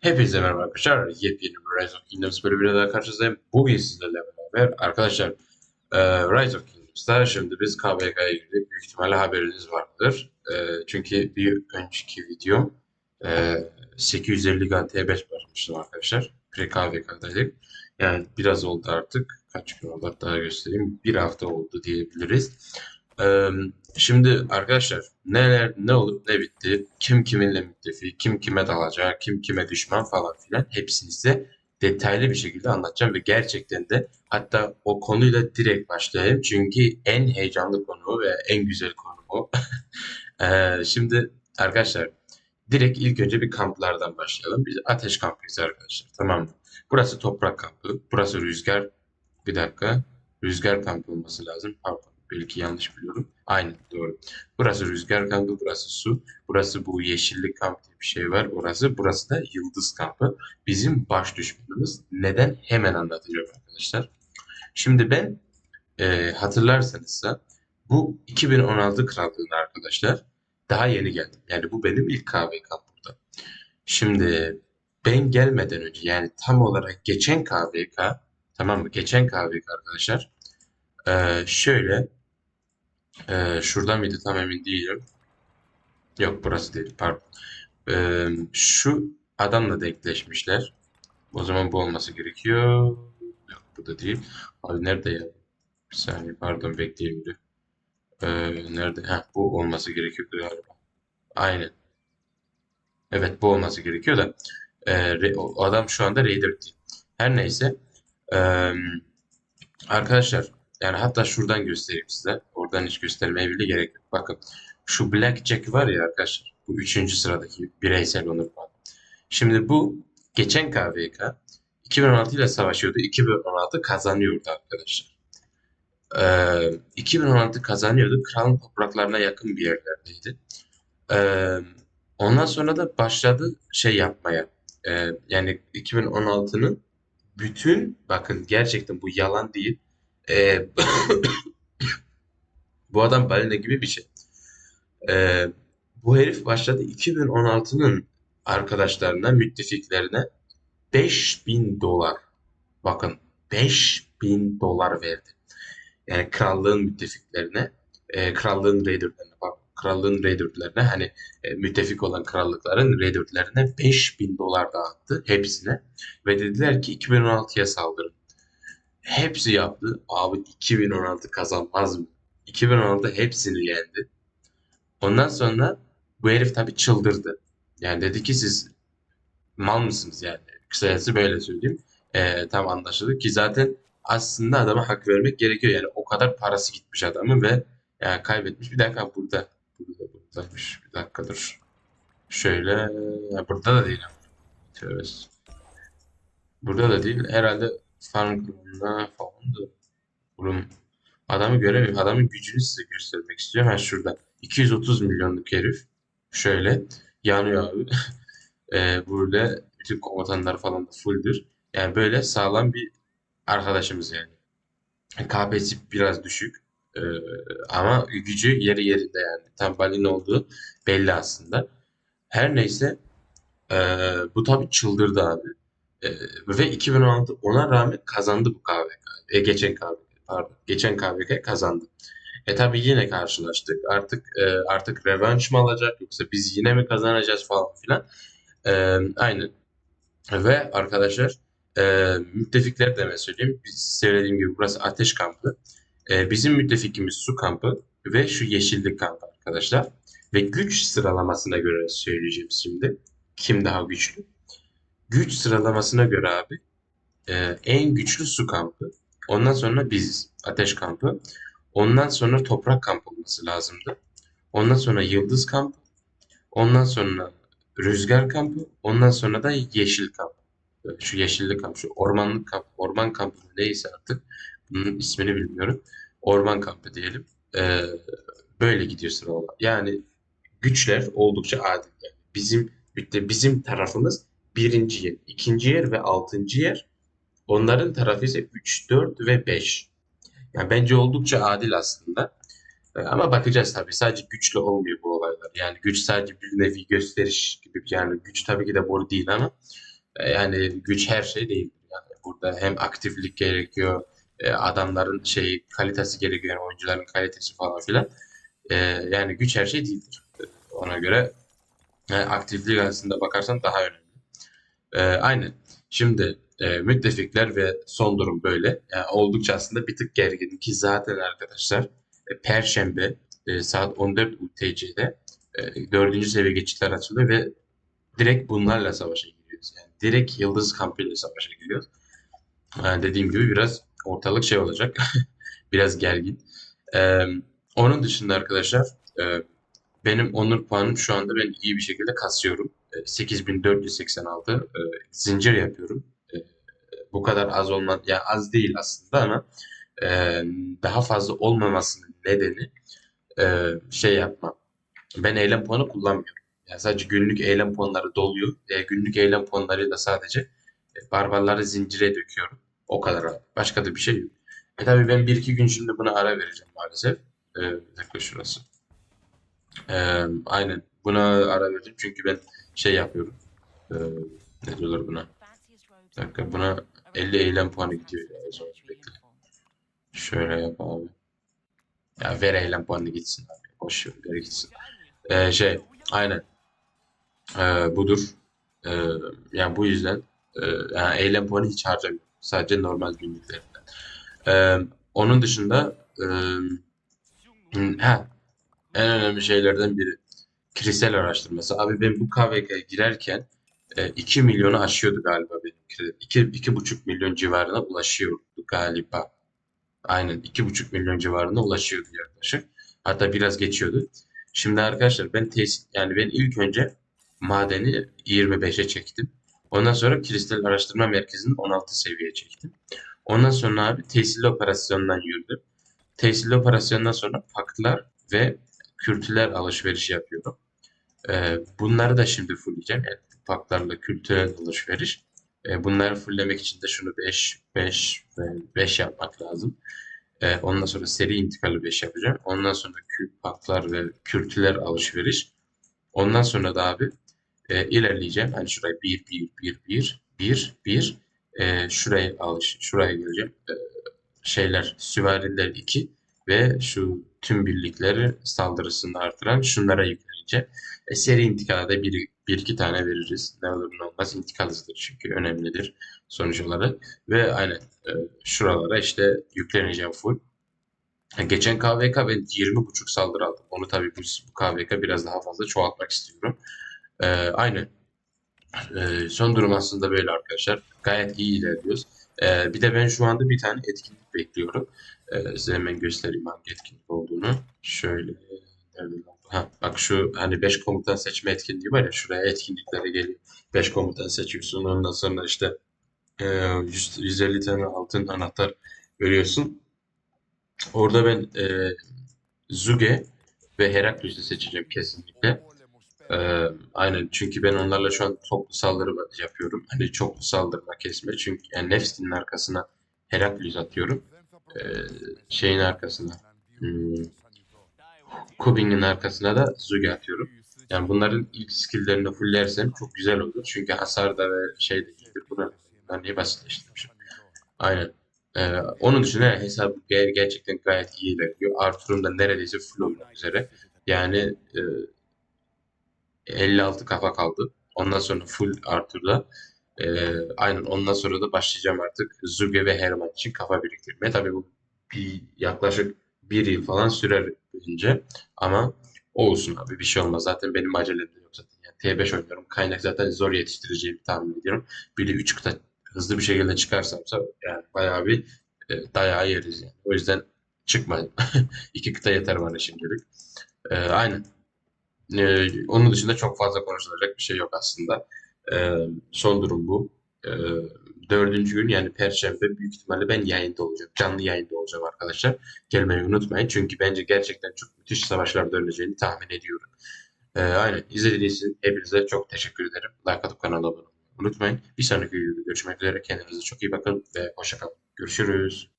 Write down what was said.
Hepinize merhaba arkadaşlar. Yepyeni bir Rise of Kingdoms bölümüyle daha karşınızdayım. Bugün sizlerle beraber arkadaşlar e, Rise of Kingdoms'ta şimdi biz KVK'ya girdik. Büyük ihtimalle haberiniz vardır. E, çünkü bir önceki videom e, 850 GT5 basmıştım arkadaşlar. Pre-KVK'daydık. Yani biraz oldu artık. Kaç gün oldu hatta göstereyim. Bir hafta oldu diyebiliriz. Şimdi arkadaşlar neler ne olup ne bitti, kim kiminle müttefik, kim kime dalacak, kim kime düşman falan filan hepsini size detaylı bir şekilde anlatacağım ve gerçekten de hatta o konuyla direkt başlayayım çünkü en heyecanlı konu ve en güzel konu. Ee, şimdi arkadaşlar direkt ilk önce bir kamplardan başlayalım. Biz ateş kampıyız arkadaşlar tamam mı? Burası toprak kampı, burası rüzgar. Bir dakika. Rüzgar kampı olması lazım. Pardon. Belki yanlış biliyorum. Aynen doğru. Burası rüzgar kampı, burası su. Burası bu yeşillik kamp diye bir şey var. Orası. Burası da yıldız kampı. Bizim baş düşmanımız. Neden? Hemen anlatacağım arkadaşlar. Şimdi ben e, hatırlarsanızsa bu 2016 krallığına arkadaşlar daha yeni geldim. Yani bu benim ilk KVK burada. Şimdi ben gelmeden önce yani tam olarak geçen KVK tamam mı? Geçen KVK arkadaşlar e, şöyle ee, şuradan mıydı tam emin değilim. Yok burası değil pardon. Ee, şu adamla denkleşmişler. O zaman bu olması gerekiyor. Yok bu da değil. Abi nerede ya? Bir saniye pardon bekleyin bir. Ee, nerede? Heh, bu olması gerekiyordu galiba. Aynen. Evet bu olması gerekiyor da. Ee, adam şu anda Raider değil. Her neyse. Ee, arkadaşlar yani hatta şuradan göstereyim size. Oradan hiç göstermeye bile gerek yok. Bakın şu Blackjack var ya arkadaşlar. Bu üçüncü sıradaki bireysel onur puanı. Şimdi bu geçen KVK 2016 ile savaşıyordu. 2016 kazanıyordu arkadaşlar. Ee, 2016 kazanıyordu. Kralın topraklarına yakın bir yerlerdeydi. Ee, ondan sonra da başladı şey yapmaya. Ee, yani 2016'nın bütün bakın gerçekten bu yalan değil. E, bu adam balina gibi bir şey. E, bu herif başladı 2016'nın arkadaşlarına, müttefiklerine 5000 dolar. Bakın 5000 dolar verdi. Yani krallığın müttefiklerine, e, krallığın raiderlerine, bak, krallığın raiderlerine hani e, müttefik olan krallıkların raiderlerine 5000 dolar dağıttı hepsine. Ve dediler ki 2016'ya saldırın. Hepsi yaptı. Abi 2016 kazanmaz mı? 2016 hepsini yendi. Ondan sonra bu herif tabii çıldırdı. Yani dedi ki siz mal mısınız yani? Kısacası böyle söyleyeyim. Ee, tam anlaşıldı ki zaten aslında adama hak vermek gerekiyor. Yani o kadar parası gitmiş adamın ve yani kaybetmiş. Bir dakika burada. Burada buradaymış. Bir dakika dur. Şöyle. Ya burada da değil. Tövbe. Burada da değil. Herhalde farm grubunda falan da. Oğlum adamı göremiyorum. Adamın gücünü size göstermek istiyorum. Ha şurada. 230 milyonluk herif. Şöyle. Yanıyor abi. Ee, burada bütün komutanlar falan da fulldür. Yani böyle sağlam bir arkadaşımız yani. KP'si biraz düşük. Ee, ama gücü yeri yerinde yani. Tam balin olduğu belli aslında. Her neyse ee, bu tabii çıldırdı abi. Ee, ve 2016 ona rağmen kazandı bu KVK. E, geçen KVK pardon. Geçen KVK kazandı. E tabii yine karşılaştık. Artık e, artık revanş mı alacak yoksa biz yine mi kazanacağız falan filan. E, aynen. Ve arkadaşlar e, müttefikler de söyleyeyim. Biz söylediğim gibi burası ateş kampı. E, bizim müttefikimiz su kampı ve şu yeşillik kampı arkadaşlar. Ve güç sıralamasına göre söyleyeceğim şimdi. Kim daha güçlü? Güç sıralamasına göre abi e, en güçlü su kampı. Ondan sonra biziz. Ateş kampı. Ondan sonra toprak kampı olması lazımdı. Ondan sonra yıldız kampı. Ondan sonra rüzgar kampı. Ondan sonra da yeşil kamp. Şu yeşillik kamp, şu ormanlık kamp, orman kampı neyse artık. Bunun ismini bilmiyorum. Orman kampı diyelim. Ee, böyle gidiyor sıralama. Yani güçler oldukça adil. Yani bizim bizim tarafımız birinci yer, ikinci yer ve altıncı yer. Onların tarafı ise 3, 4 ve 5. Yani bence oldukça adil aslında. E, ama bakacağız tabii. Sadece güçle olmuyor bu olaylar. Yani güç sadece bir nevi gösteriş gibi. Yani güç tabii ki de bu değil ama e, yani güç her şey değil. Yani burada hem aktiflik gerekiyor, e, adamların şey kalitesi gerekiyor, yani oyuncuların kalitesi falan filan. E, yani güç her şey değildir. Ona göre yani aktiflik aslında bakarsan daha önemli. E, aynen. Şimdi e, müttefikler ve son durum böyle. Yani oldukça aslında bir tık gergin ki zaten arkadaşlar e, Perşembe e, saat 14 UTC'de e, 4. seviye geçitler açılıyor ve direkt bunlarla savaşa giriyoruz. Yani direkt Yıldız kampıyla savaşa giriyoruz. Yani dediğim gibi biraz ortalık şey olacak. biraz gergin. E, onun dışında arkadaşlar e, benim onur puanım şu anda ben iyi bir şekilde kasıyorum. E, 8486 e, zincir yapıyorum. E, bu kadar az olma ya az değil aslında ama e, daha fazla olmamasının nedeni e, şey yapma. Ben eylem puanı kullanmıyorum. Yani sadece günlük eylem puanları doluyor. E, günlük eylem puanlarıyla sadece e, barbarları zincire döküyorum. O kadar. Başka da bir şey yok. E tabii ben bir iki gün şimdi buna ara vereceğim maalesef. E, şurası. E, aynen. Buna ara vereceğim çünkü ben şey yapıyorum. E, ne diyorlar buna? Bir dakika, buna 50 eylem puanı gidiyor ya. Şöyle yap abi. Ya ver eylem puanı gitsin abi. Boş ver, ver gitsin. Ee, şey, aynen. Ee, budur. Ee, yani bu yüzden e, yani eylem puanı hiç harcamıyorum. Sadece normal günlüklerinden. Ee, onun dışında e, ha, en önemli şeylerden biri kristal araştırması. Abi ben bu KVK'ya girerken e, 2 milyonu aşıyordu galiba benim kredim. 2, 2,5 milyon civarına ulaşıyordu galiba. Aynen 2,5 milyon civarına ulaşıyordu yaklaşık. Hatta biraz geçiyordu. Şimdi arkadaşlar ben tesis yani ben ilk önce madeni 25'e çektim. Ondan sonra kristal araştırma merkezini 16 seviyeye çektim. Ondan sonra abi tesisli operasyondan yürüdüm. Tesisli operasyondan sonra paktlar ve kültürel alışveriş yapıyorum. Ee, bunları da şimdi fullleyeceğim. Yani paktlarla kültürel alışveriş. Ee, bunları fulllemek için de şunu 5, 5 ve 5 yapmak lazım. Ee, ondan sonra seri intikali 5 yapacağım. Ondan sonra paklar ve kültürel alışveriş. Ondan sonra da abi e, ilerleyeceğim. Hani şuraya 1, 1, 1, 1, 1, 1. E, şuraya alış, şuraya geleceğim. E, şeyler, süvariler 2 ve şu tüm birlikleri saldırısını artıran şunlara yükleneceğim. E, seri intikala da bir, bir iki tane veririz. Ne olur ne olmaz intikal hızıdır çünkü önemlidir sonuç olarak. Ve aynen e, şuralara işte yükleneceğim full. Geçen KVK ben 20.5 saldırı aldım. Onu tabii bu, bu KVK biraz daha fazla çoğaltmak istiyorum. E, aynen. E, son durum aslında böyle arkadaşlar. Gayet iyi ilerliyoruz. E, bir de ben şu anda bir tane etkinlik bekliyorum. E, size hemen göstereyim hangi etkinlik olduğunu. Şöyle? Ha, bak şu hani 5 komutan seçme etkinliği var ya şuraya etkinliklere geliyor. 5 komutan seçiyorsun ondan sonra işte e, 100, 150 tane altın anahtar veriyorsun. Orada ben e, Zuge ve Heraklius'u seçeceğim kesinlikle. E, aynen çünkü ben onlarla şu an toplu saldırı yapıyorum. Hani çoklu saldırma kesme çünkü yani Nefstin'in arkasına Heraklius atıyorum. E, şeyin arkasına hmm, Kubing'in arkasına da Zuge atıyorum. Yani bunların ilk skill'lerini fulllersem çok güzel olur. Çünkü hasar da ve şey de iyidir. Bunu ben niye basitleştirmişim. Aynen. Ee, onun dışında hesap ger- gerçekten gayet iyi ilerliyor. Arthur'un da neredeyse full olmak üzere. Yani e, 56 kafa kaldı. Ondan sonra full Arthur'da. E, aynen ondan sonra da başlayacağım artık Zuge ve Herman için kafa biriktirmeye. Tabii bu bir yaklaşık bir yıl falan sürer bence. Ama olsun abi bir şey olmaz. Zaten benim acelem yok zaten. Yani T5 oynuyorum. Kaynak zaten zor yetiştireceğimi tahmin ediyorum. Bir de 3 kıta hızlı bir şekilde çıkarsamsa yani bayağı bir e, dayağı yeriz yani. O yüzden çıkmayın. İki kıta yeter bana şimdilik. E, aynen. E, onun dışında çok fazla konuşulacak bir şey yok aslında. E, son durum bu. E, dördüncü gün yani Perşembe büyük ihtimalle ben yayında olacağım. Canlı yayında olacağım arkadaşlar. Gelmeyi unutmayın. Çünkü bence gerçekten çok müthiş savaşlar döneceğini tahmin ediyorum. E, aynen. İzlediğiniz için hepinize çok teşekkür ederim. Like atıp kanala abone olmayı unutmayın. Bir sonraki videoda görüşmek üzere. Kendinize çok iyi bakın ve hoşçakalın. Görüşürüz.